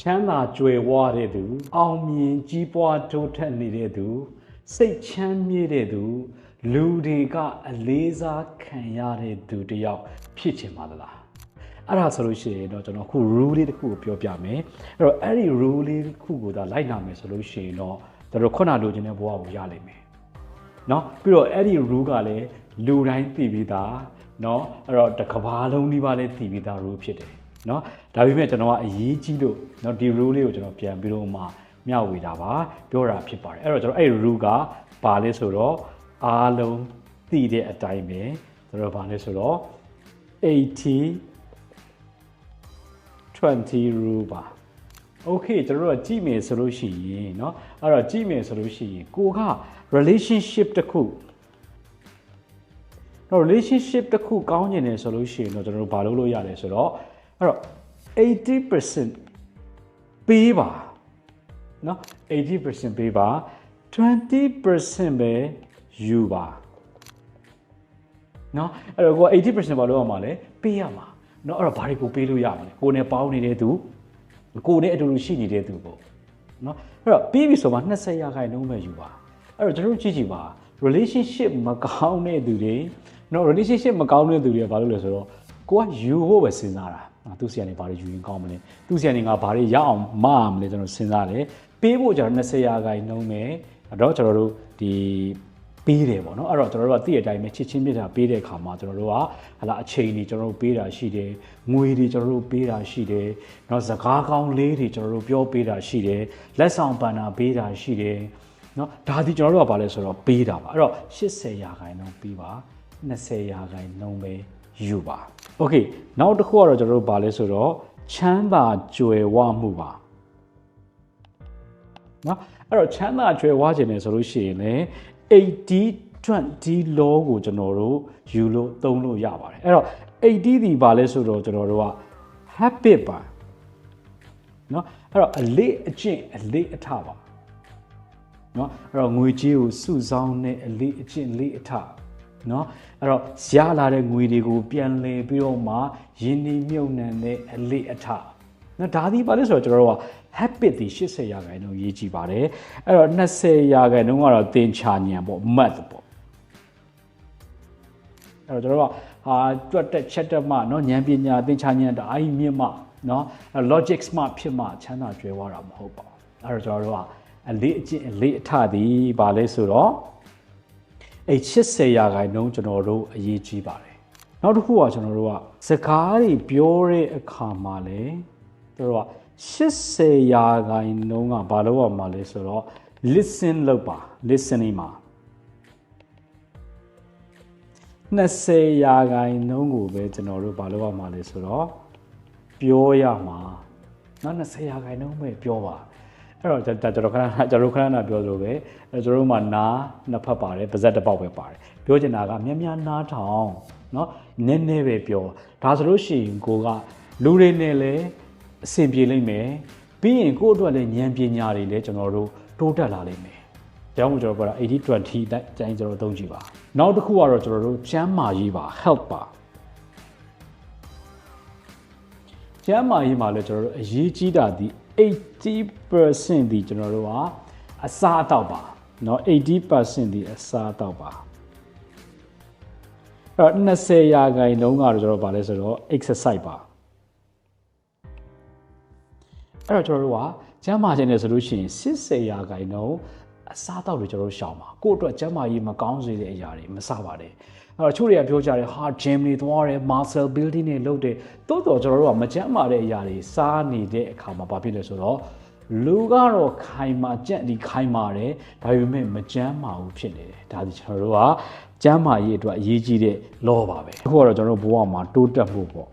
ချမ်းသာကြွယ်ဝတဲ့သူအောင်မြင်ကြီးပွားတိုးတက်နေတဲ့သူစိတ်ချမ်းမြေ့တဲ့သူလူတွေကအလေးစားခံရတဲ့သူတစ်ယောက်ဖြစ်ချင်ပါသလားအဲ့ဒါဆိုလို့ရှိရင်တော့ကျွန်တော်အခု rule လေးတစ်ခုကိုပြောပြမယ်အဲ့တော့အဲ့ဒီ rule လေးတစ်ခုကိုဒါလိုက်နာမယ်ဆိုလို့ရှိရင်တော့တို့ခုနလိုချင်တဲ့ဘဝကိုရလိမ့်မယ်เนาะပြီးတော့အဲ့ဒီ rule ကလည်းလူတိုင်းသိပြီးသားเนาะအဲ့တော့တစ်ကဘာလုံးဒီပါလည်းသိပြီးသား rule ဖြစ်တယ် เนาะဒါပေမဲ့ကျွန်တော်ကအရေးကြီးလို့เนาะဒီ rule လေးကိုကျွန်တော်ပြန်ပြီးတော့မှမျှဝေတာပါပြောတာဖြစ်ပါတယ်အဲ့တော့ကျွန်တော်အဲ့ rule ကပါလဲဆိုတော့အားလုံးသိတဲ့အတိုင်းပဲကျွန်တော်ဗာလဲဆိုတော့80 20 rule ပါ okay ကျွန်တော်တို့ကကြည့်မယ်ဆိုလို့ရှိရင်เนาะအဲ့တော့ကြည့်မယ်ဆိုလို့ရှိရင်ကိုက relationship တစ်ခုတော့ relationship တစ်ခုကောင်းကျင်တယ်ဆိုလို့ရှိရင်တော့ကျွန်တော်တို့ဘာလုပ်လို့ရလဲဆိုတော့ အဲ့တော့80%ပေးပါเนาะ80%ပေးပါ20%ပဲယူပါเนาะအဲ့တော့ကိုက80%ဘာလုပ်ရမှာလဲပေးရမှာเนาะအဲ့တော့ဘာတွေကိုပေးလို့ရမလဲကိုနဲ့ပေါင်းနေတဲ့သူကိုနဲ့အတူတူရှိနေတဲ့သူပေါ့เนาะအဲ့တော့ပြီးပြီဆိုမှ20ရာခိုင်နှုန်းပဲယူပါအဲ့တော့ကျွန်တော်တို့ကြည့်ကြည့်ပါ relationship မကောင်းတဲ့သူတွေเนาะ relationship မကောင်းတဲ့သူတွေကဘာလုပ်လဲဆိုတော့ကိုကယူဖို့ပဲစဉ်းစားတာ သူ့ဆီကနေဘာတွေယူရင်ကောင်းမလဲသူ့ဆီကနေငါဘာတွေရအောင်မအောင်မလဲကျွန်တော်စဉ်းစားတယ်ပေးဖို့ကျွန်တော်20ရာခိုင်နှုန်းပဲတော့ကျွန်တော်တို့ဒီပေးတယ်ပေါ့နော်အဲ့တော့ကျွန်တော်တို့ကသိတဲ့အတိုင်းပဲချစ်ချင်းပြစ်တာပေးတဲ့အခါမှာကျွန်တော်တို့ကဟလာအချိန်တွေကျွန်တော်တို့ပေးတာရှိတယ်ငွေတွေကျွန်တော်တို့ပေးတာရှိတယ်နော်စကားကောင်းလေးတွေကျွန်တော်တို့ပြောပေးတာရှိတယ်လက်ဆောင်ပန်တာပေးတာရှိတယ်နော်ဒါဒီကျွန်တော်တို့ကဘာလဲဆိုတော့ပေးတာပါအဲ့တော့80ရာခိုင်နှုန်းပေးပါ20ရာခိုင်နှုန်းပဲယူပါ โอเคနောက်တစ်ခုကတော့ကျွန်တော်တို့ဘာလဲဆိုတော့ချမ်းသာကြွယ်ဝမှုပါနော်အဲ့တော့ချမ်းသာကြွယ်ဝခြင်းတယ်ဆိုလို့ရှိရင်လည်း80 20 law ကိုကျွန်တော်တို့ယူလို့သုံးလို့ရပါတယ်အဲ့တော့80ဒီပါလဲဆိုတော့ကျွန်တော်တို့က habit ပါနော်အဲ့တော့အလေးအကျင့်အလေးအထပါနော်အဲ့တော့ငွေကြေးကိုစုဆောင်းတဲ့အလေးအကျင့်လေးအထ နော်အဲ့တော့ရလာတဲ့ငွေတွေကိုပြန်လည်ပြီးတော့မှယင်းဒီမြုပ်နှံတဲ့အလေးအထနော်ဒါဒီပါလဲဆိုတော့ကျွန်တော်တို့က habit ဒီ80ရာခိုင်နှုန်းရေးကြည့်ပါတယ်အဲ့တော့20ရာခိုင်နှုန်းကတော့သင်ချာဉာဏ်ပေါ့ math ပေါ့အဲ့တော့ကျွန်တော်တို့ကဟာတွက်တက်ချက်တက်မှเนาะဉာဏ်ပညာသင်ချာဉာဏ်တအားကြီးမြင့်မှเนาะ logic smart ဖြစ်မှချမ်းသာကြွယ်ဝတာမဟုတ်ပါဘူးအဲ့တော့ကျွန်တော်တို့ကအလေးအကျင့်အလေးအထသည်ဘာလဲဆိုတော့ အဲ့80ရာခိုင်နှုန်းကျွန်တော်တို့အရေးကြီးပါတယ်နောက်တစ်ခုကကျွန်တော်တို့ကစကားတွေပြောတဲ့အခါမှာလဲတို့က80ရာခိုင်နှုန်းကဘာလို့ရမှာလဲဆိုတော့ listen လုပ်ပါ listening မှာ20ရာခိုင်နှုန်းကိုပဲကျွန်တော်တို့ဘာလို့ရမှာလဲဆိုတော့ပြောရမှာနော်20ရာခိုင်နှုန်းပဲပြောပါ အဲ့တော့ကျွန်တော်ခဏကျွန်တော်ခဏခဏပြောလို့ပဲအဲ့ကျွန်တော်တို့မှာနားနှစ်ဖက်ပါတယ်ပါဇက်တစ်ပေါက်ပဲပါတယ်ပြောချင်တာကမြ мян နားထောင်နော်နည်းနည်းပဲပြောဒါဆိုလို့ရှိရင်ကိုကလူတွေနဲ့လည်းအဆင်ပြေလိမ့်မယ်ပြီးရင်ကိုယ့်အတွက်လည်းဉာဏ်ပညာတွေလည်းကျွန်တော်တို့တိုးတက်လာလိမ့်မယ်ဒါကြောင့်မို့ကျွန်တော်ပြောတာ80 20တိုင်းကျွန်တော်သုံးကြည့်ပါနောက်တစ်ခုကတော့ကျွန်တော်တို့ကျမ်းမာရေးပါ help ပါ ကျမ်းမာရေးမှာလည်းကျွန်တော်တို့အရေးကြီးတာဒီ80%ဒီကျွန်တော်တို့ကအစားအသောက်ပါเนาะ80%ဒီအစားအသောက်ပါအဲ့တော့20ရာခိုင်နှုန်းကတော့ကျွန်တော်ဗာလဲဆိုတော့ exercise ပါအဲ့တော့ကျွန်တော်တို့ကကျန်းမာခြင်းနဲ့ဆိုလို့ရှိရင်80ရာခိုင်နှုန်း အစားအသောက်တွေကျွန်တော်တို့ရှောင်ပါကိုယ့်အတွက်ကျန်းမာရေးမကောင်းစေတဲ့အရာတွေမစားပါနဲ့အဲ့တော့ချို့တွေကပြောကြတယ် hard gym တွေသွားတယ် muscle building တွေလုပ်တယ်တိုးတော်ကျွန်တော်တို့ကမကျန်းမာတဲ့အရာတွေစားနေတဲ့အခါမှာဘာဖြစ်လဲဆိုတော့လူကတော့ခိုင်မာကြက်ဒီခိုင်မာတယ်ဒါပေမဲ့မကျန်းမာဘူးဖြစ်နေတယ်ဒါဒီကျွန်တော်တို့ကကျန်းမာရေးအတွက်အရေးကြီးတဲ့ law ပါပဲအခုကတော့ကျွန်တော်တို့ဘဝမှာတိုးတက်ဖို့ပေါ့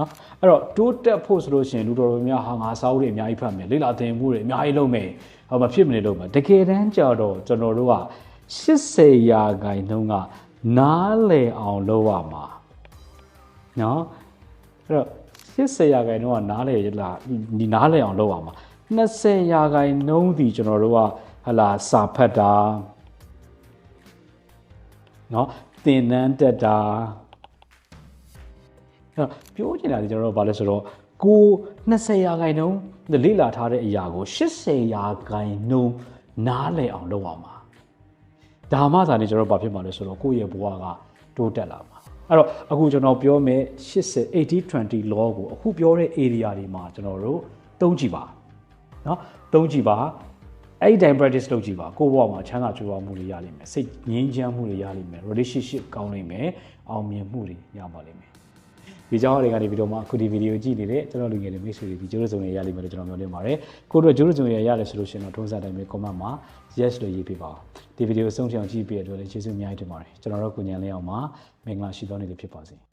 နော်အဲ့တော့တိုးတက်ဖို့ဆိုလို့ရှိရင်လူတော်တော်များဟာငါစားဦးတွေအများကြီးဖတ်မယ်လေ့လာသင်မှုတွေအများကြီးလုပ်မယ်ဟောမဖြစ်မနေလုပ်မယ်တကယ်တမ်းကြတော့ကျွန်တော်တို့က80ရာခိုင်နှုန်းကနားလည်အောင်လုပ်ရမှာနော်အဲ့တော့80ရာခိုင်နှုန်းကနားလည်လာဒီနားလည်အောင်လုပ်ရမှာ20ရာခိုင်နှုန်းဒီကျွန်တော်တို့ကဟလာစာဖတ်တာနော်သင်တန်းတက်တာ အဲ့တော့ပြောချင်တာဒီကျွန်တော်တို့ဘာလဲဆိုတော့ ကို20ရာခိုင်နှုန်းလေ့လာထားတဲ့အရာကို80ရာခိုင်နှုန်းနားလည်အောင်လုပ်အောင်ပါဒါမှသာလေကျွန်တော်ဘာဖြစ်မှာလဲဆိုတော့ကိုယ့်ရဲ့ဘဝကတိုးတက်လာမှာအဲ့တော့အခုကျွန်တော်ပြောမယ်80 80 20 law ကိုအခုပြောတဲ့ area တွေမှာကျွန်တော်တို့သုံးကြည့်ပါเนาะသုံးကြည့်ပါအဲ့ဒီတိုင်း practice လုပ်ကြည့်ပါကိုယ့်ဘဝမှာချမ်းသာကြွယ်ဝမှုတွေရလိမ့်မယ်စိတ်ငြိမ်းချမ်းမှုတွေရလိမ့်မယ် relationship ကောင်းလိမ့်မယ်အောင်မြင်မှုတွေရပါလိမ့်မယ် ဒီကြောင်းတွေကနေပြီးတော့မှအခုဒီဗီဒီယိုကြည့်နေတဲ့ကျွန်တော်လူငယ်တွေမိတ်ဆွေတွေဒီကျိုးစုံတွေရလိမ့်မယ်လို့ကျွန်တော်မျှော်လင့်ပါတယ်ကိုတို့ကျိုးစုံတွေရတယ်ဆိုလို့ရှိရင်တော့ထုံးစံတိုင်းပဲ comment မှာ yes လို့ရေးပြပါဦးဒီဗီဒီယိုအဆုံးထိအောင်ကြည့်ပြီးရတဲ့အတွက်လည်းကျေးဇူးအများကြီးတင်ပါတယ်ကျွန်တော်တို့ကိုညံလေးအောင်မှာမင်္ဂလာရှိသောနေ့လေးဖြစ်ပါစေ